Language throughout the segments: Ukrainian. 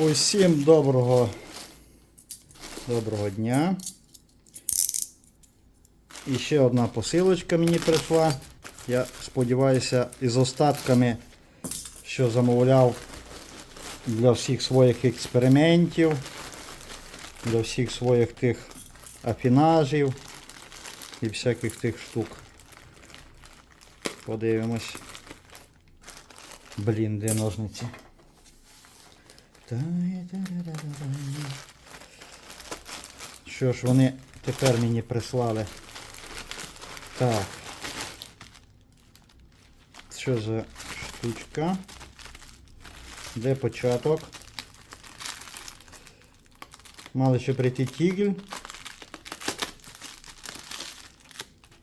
Усім доброго, доброго дня. І ще одна посилочка мені прийшла. Я сподіваюся, із остатками, що замовляв для всіх своїх експериментів, для всіх своїх тих афінажів і всяких тих штук. Подивимось. Блін, де ножниці? Що ж вони тепер мені прислали? Так. Що за штучка? Де початок? Мали ще прийти тігель.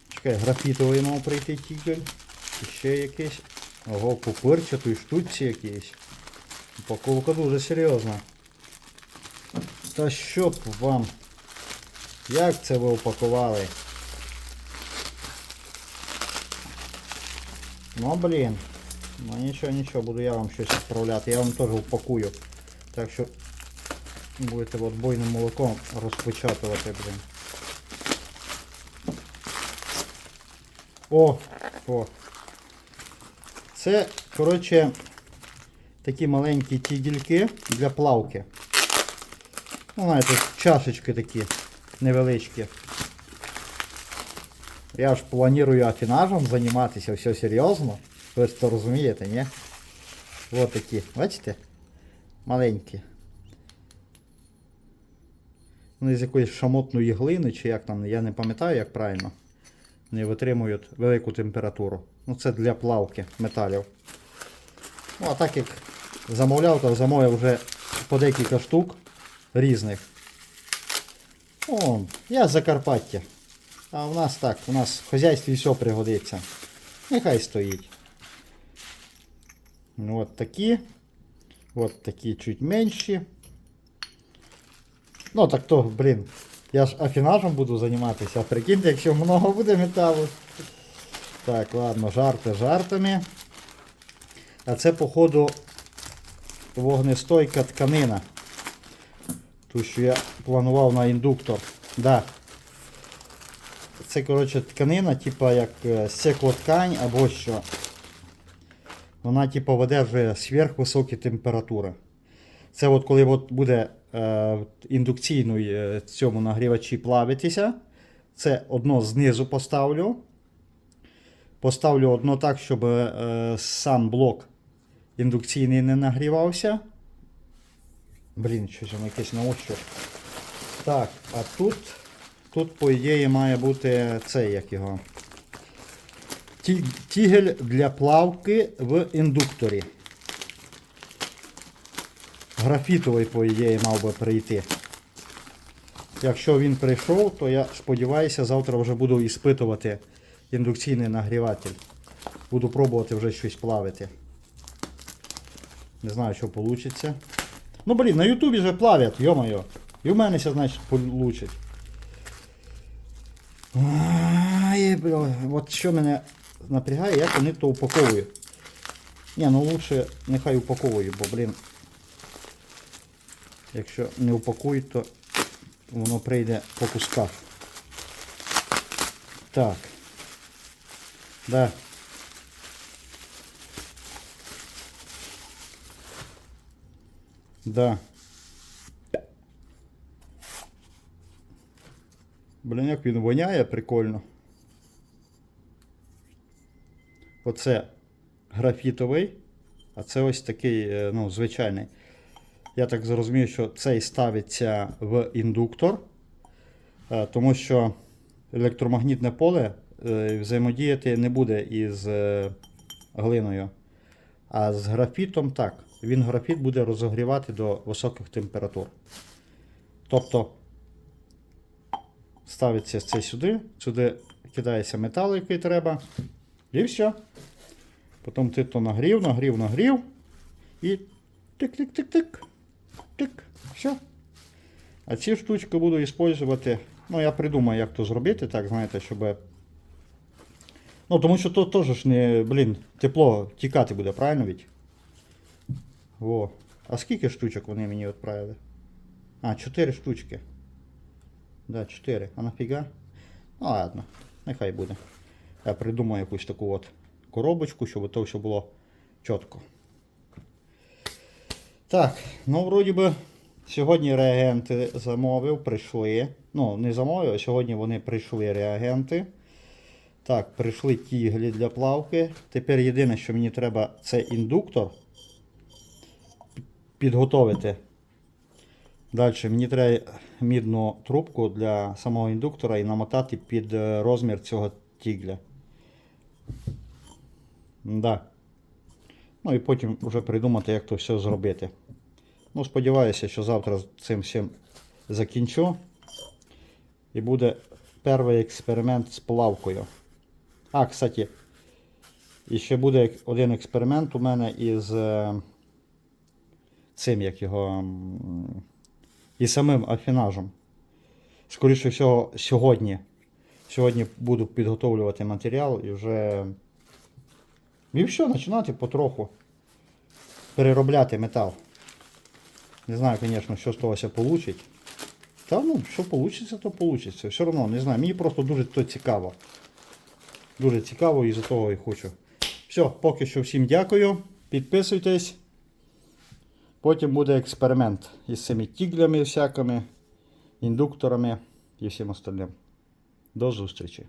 Чекай, графітовий мав прийти тігель. І ще якийсь. Ого, пупирчатої штучці якісь. Упаковка дуже серйозна. Та що б вам? Як це ви упакували? Ну блін. Ну нічого, нічого, буду я вам щось відправляти. Я вам теж упакую. Так що будете отбойним молоком розпечатувати, блін. О! О! Це, коротше, такі маленькі тігільки для плавки. Ну, знаєте, чашечки такі невеличкі. Я ж планую афінажем займатися, все серйозно. Ви ж то розумієте, ні? Ось такі, бачите? Маленькі. Вони з якоїсь шамотної глини, чи як там, я не пам'ятаю, як правильно. Не витримують велику температуру. Ну це для плавки металів. Ну, а так як замовляв, то замовив вже по декілька штук різних. О, я з Закарпаття. А у нас так, у нас в хазяйстві все пригодиться. Нехай стоїть. Ну, От такі. От такі чуть менші. Ну так то, блін. Я ж афінажем буду займатися. Прикиньте, якщо много буде металу. Так, ладно, жарти жартами. А це, походу, вогнестойка тканина. Ту, що я планував на індуктор. Да. Це, коротше, тканина, типа як е, стеклоткань або що. Вона, типа, видержує сверхвисокі температури. Це от коли от буде е, індукційною е, цьому нагрівачі плавитися. Це одно знизу поставлю. Поставлю одно так, щоб е, сам блок індукційний не нагрівався. Блін, щось воно якесь на ощупь. Так, а тут, тут, по ідеї, має бути цей, як його. Ті- Тігель для плавки в індукторі. Графітовий, по ідеї, мав би прийти. Якщо він прийшов, то я сподіваюся, завтра вже буду іспитувати індукційний нагріватель. Буду пробувати вже щось плавити. Не знаю, що вийде. Ну блін, на Ютубі же плавять, йо-моє. І в мене ще, значить, получить. Ай, бля, от що мене напрягає, як вони то упаковують. Ні, ну лучше нехай упаковують, бо, блін. Якщо не упакують, то воно прийде по кусках. Так. Да. Да. Блін, як він воняє прикольно. Оце графітовий, а це ось такий, е, ну, звичайний. Я так зрозумів, що цей ставиться в індуктор, е, тому що електромагнітне поле е, взаємодіяти не буде із глиною. А з графітом так. Він графіт буде розогрівати до високих температур. Тобто ставиться це сюди, сюди кидається метал, який треба, і все. Потім ти то нагрів, нагрів, нагрів. І тик-тик-тик-тик. Тик. Все. А ці штучки буду використовувати. Ну, я придумаю, як то зробити, так, знаєте, щоб. Ну, тому що тут теж не, блін, тепло тікати буде, правильно ведь? Во. А скільки штучок вони мені відправили? А, 4 штучки. Да, 4. А нафіга? Ну ладно, нехай буде. Я придумаю якусь таку от коробочку, щоб то все було чітко. Так, ну вроді би сьогодні реагенти замовив, прийшли. Ну, не замовив, а сьогодні вони прийшли реагенти. Так, прийшли тіглі для плавки. Тепер єдине, що мені треба, це індуктор підготовити. Далі мені треба мідну трубку для самого індуктора і намотати під е, розмір цього тігля. Да. Ну і потім вже придумати, як то все зробити. Ну, сподіваюся, що завтра цим всім закінчу. І буде перший експеримент з плавкою. А, кстати, і ще буде один експеримент у мене із е, цим, як його. І самим афінажем. Скоріше всього, сьогодні. Сьогодні буду підготовлювати матеріал і вже. І все, починати потроху переробляти метал. Не знаю, звісно, що з того вийде. Та ну, що вийде, то вийде. Все одно, не знаю. Мені просто дуже то цікаво. Дуже цікаво і за того і хочу. Все, поки що всім дякую. Підписуйтесь. Потім буде експеримент із цими тіглями всякими, індукторами і всім остальним. До зустрічі!